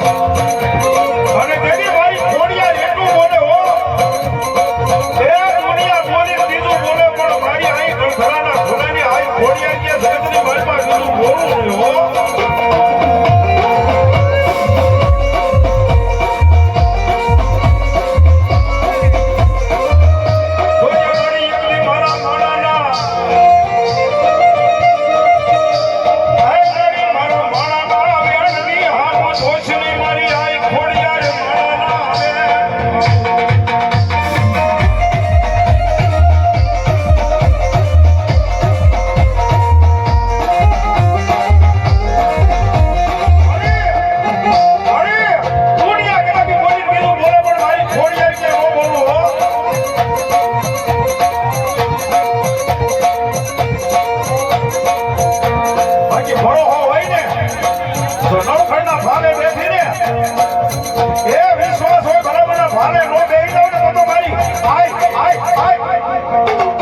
Thank. 唉唉唉唉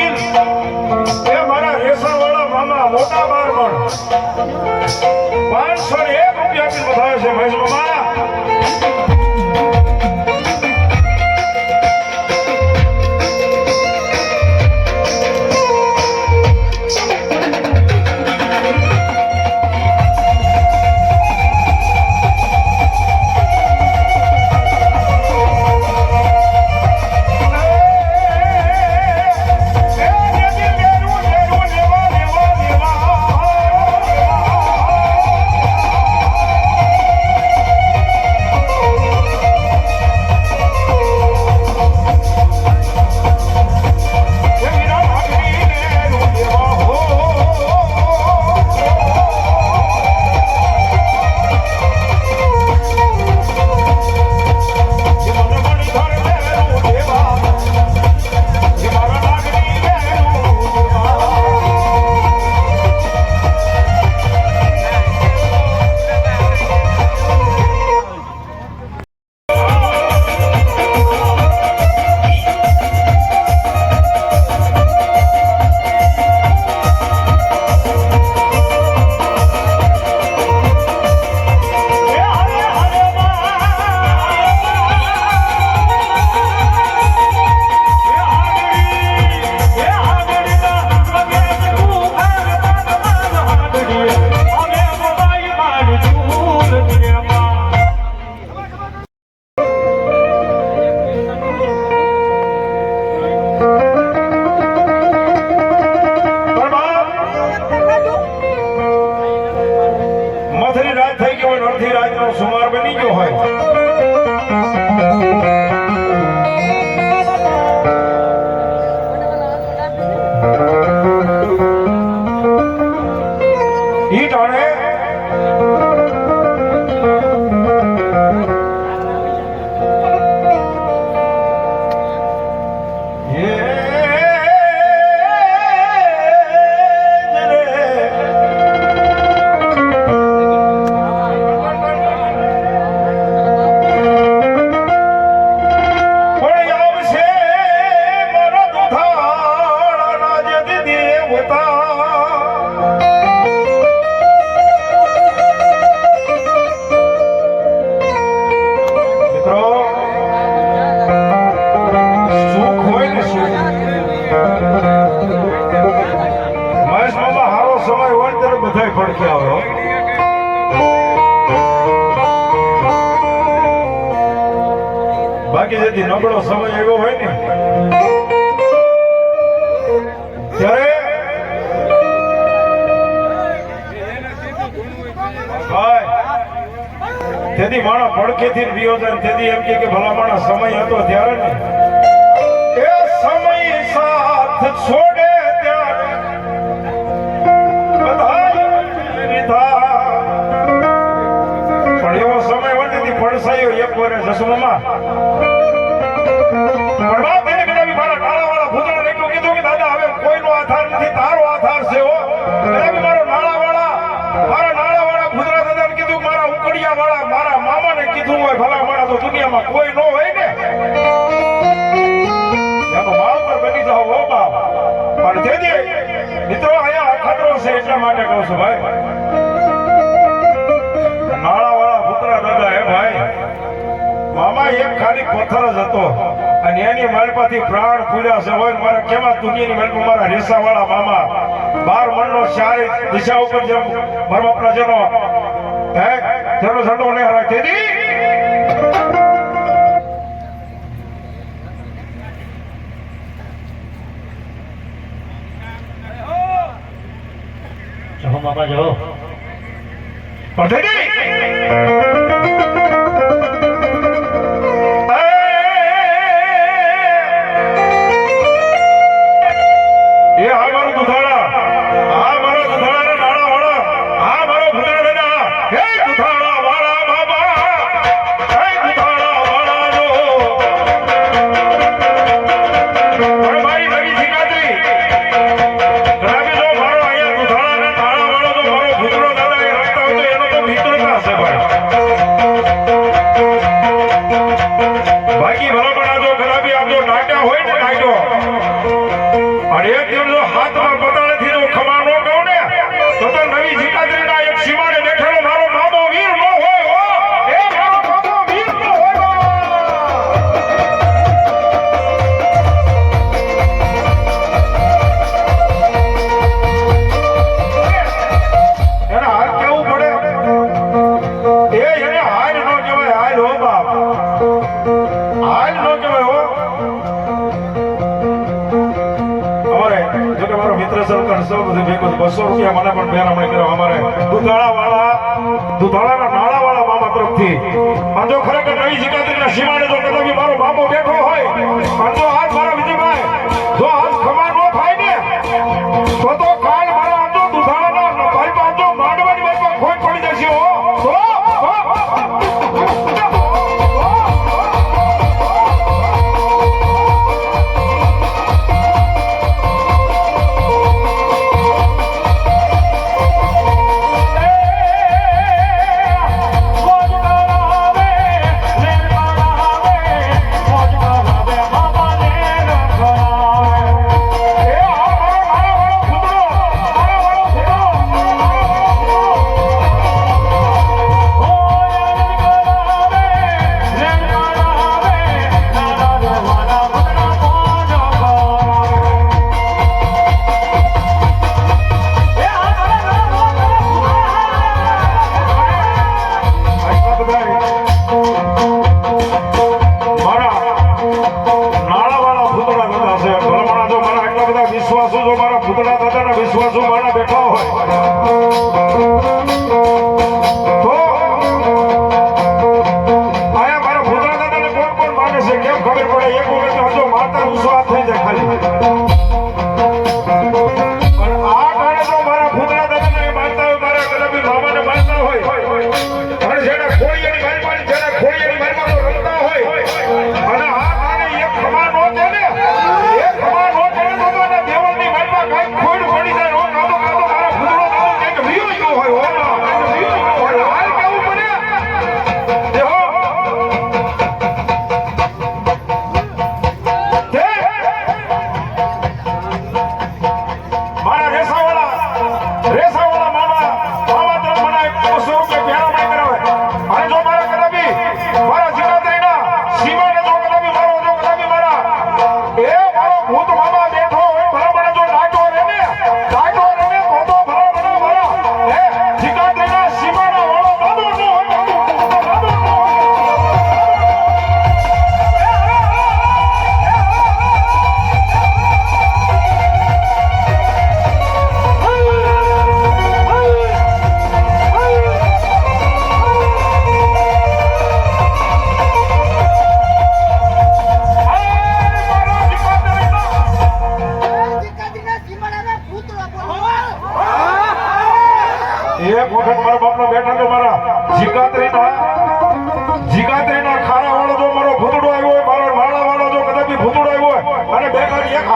વીર એ મારા રેસણવાળા મામા, મોટા બારમણ પાંચસો ને એક રૂપિયા બી બતાવે છે મહેશ મામા કદી નબળો સમય એવો હોય ને, ત્યારે તેથી માણસ પડખેથી બીયો છે તેથી એમ કે ભલા માણસ સમય હતો ત્યારે ને. એ સમય સાથ છોડે પણ એવો સમય હોય તેથી પડસાયો એક વર્ષ જસમમાં. છું ભાઈ. નાણાવાળા ભૂતળા દાદા હે ભાઈ. મામા એક ખાલી પથ્થર જ હતો. અને એની માલપાથી પ્રાણ પૂર્યા છે હોય ને મારા કેવા દુનિયાની માલપા મારા રેસા વાળા મામા? બાર મણનો ચારે દિશા ઉપર જેમ મારા બાપના જેનો હે જેનો ઝંડો લહેરાય તેથી મામા જાઓ પણ હોય ને નાટ્યો મિત્ર સરકાર ભેગું અમારે. દુધાળા વાળા દુધાળાના નાળા વાળા મામા તરફથી. ખરેખર નવી જીકાતીના સીમાડે જો કદાચ મારો બાપો બેઠો હોય અને જો આજ એક વખત માતા નું સ્વાદ થઈ જાય ખાલી.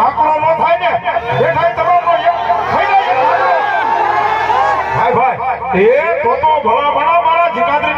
આંકડો ન થાય ને, દેખાય તમારો એક થઈ જાય. ભાઈ ભાઈ, એ તો તો ભલા ભલા મારા જીતાદ્રી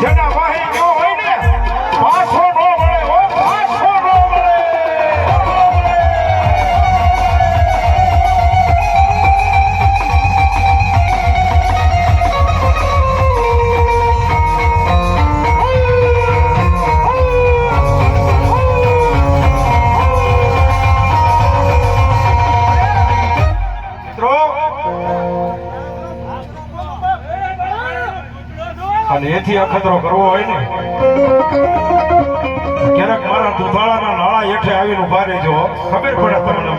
Can up. થી અખતરો કરવો હોય ને, ક્યારેક મારા દુધાળાના નાળા હેઠે આવીને ઊભા રહેજો. ખબર પડે તમને